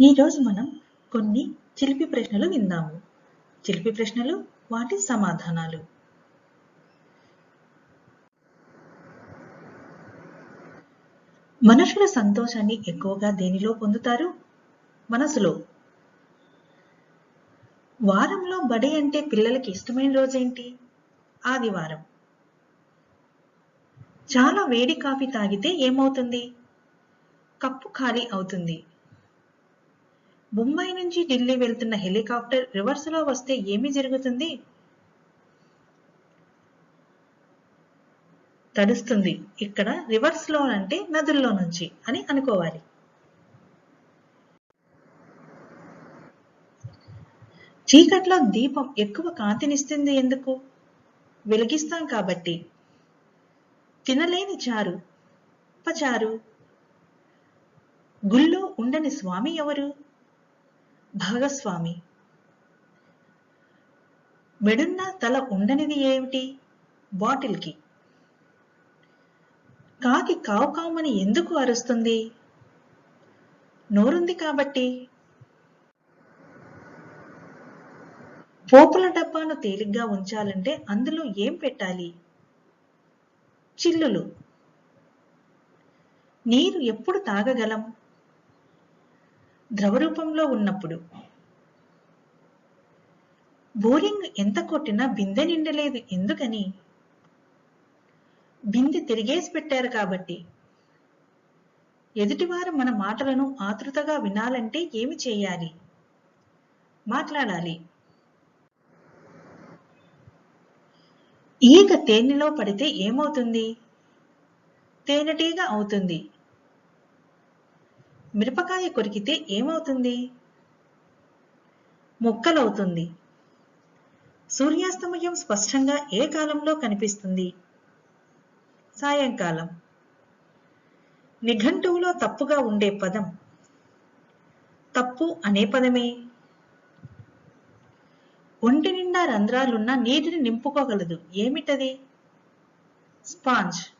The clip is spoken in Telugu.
ఈరోజు మనం కొన్ని చిలిపి ప్రశ్నలు విందాము. చిలిపి ప్రశ్నలు వాటి సమాధానాలు. మనుషుల సంతోషాన్ని ఎక్కువగా దేనిలో పొందుతారు? మనసులో. వారంలో బడే అంటే పిల్లలకి ఇష్టమైన రోజేంటి ఆదివారం. చాలా వేడి కాఫీ తాగితే ఏమవుతుంది? కప్పు ఖాళీ అవుతుంది. ముంబై నుంచి ఢిల్లీ వెళ్తున్న హెలికాప్టర్ రివర్స్లో వస్తే ఏమి జరుగుతుంది? తడుస్తుంది. ఇక్కడ రివర్స్లో అంటే నదుల్లో నుంచి అని అనుకోవాలి. చీకట్లో దీపం ఎక్కువ కాంతినిస్తుంది ఎందుకు? వెలిగిస్తాం కాబట్టి. తినలేని చారు. పచారు. గుళ్ళో ఉండని స్వామి ఎవరు? భాగస్వామి. మెడున్న తల ఉండనిది ఏమిటి? బాటిల్కి. కాకి కావు కామని ఎందుకు అరుస్తుంది? నోరుంది కాబట్టి. పోపుల డబ్బాను తేలిగ్గా ఉంచాలంటే అందులో ఏం పెట్టాలి? చిల్లులు. నీరు ఎప్పుడు తాగగలం? ద్రవరూపంలో ఉన్నప్పుడు. బోరింగ్ ఎంత కొట్టినా బిందె నిండలేదు. ఎందుకని? బిందె తిరిగేసి పెట్టారు కాబట్టి. ఎదుటివారు మన మాటలను ఆతృతగా వినాలంటే ఏమి చేయాలి? మాట్లాడాలి. ఈగ తేనెలో పడితే ఏమవుతుంది? తేనెటీగ అవుతుంది. మిరపకాయ కొరికితే ఏమవుతుంది? ముక్కలవుతుంది. సూర్యాస్తమయం స్పష్టంగా ఏ కాలంలో కనిపిస్తుంది? సాయంకాలం. నిఘంటువులో తప్పుగా ఉండే పదం. తప్పు అనే పదమే. ఒంటి నిండా రంధ్రాలున్న నీటిని నింపుకోగలదు. ఏమిటది? స్పాంజ్.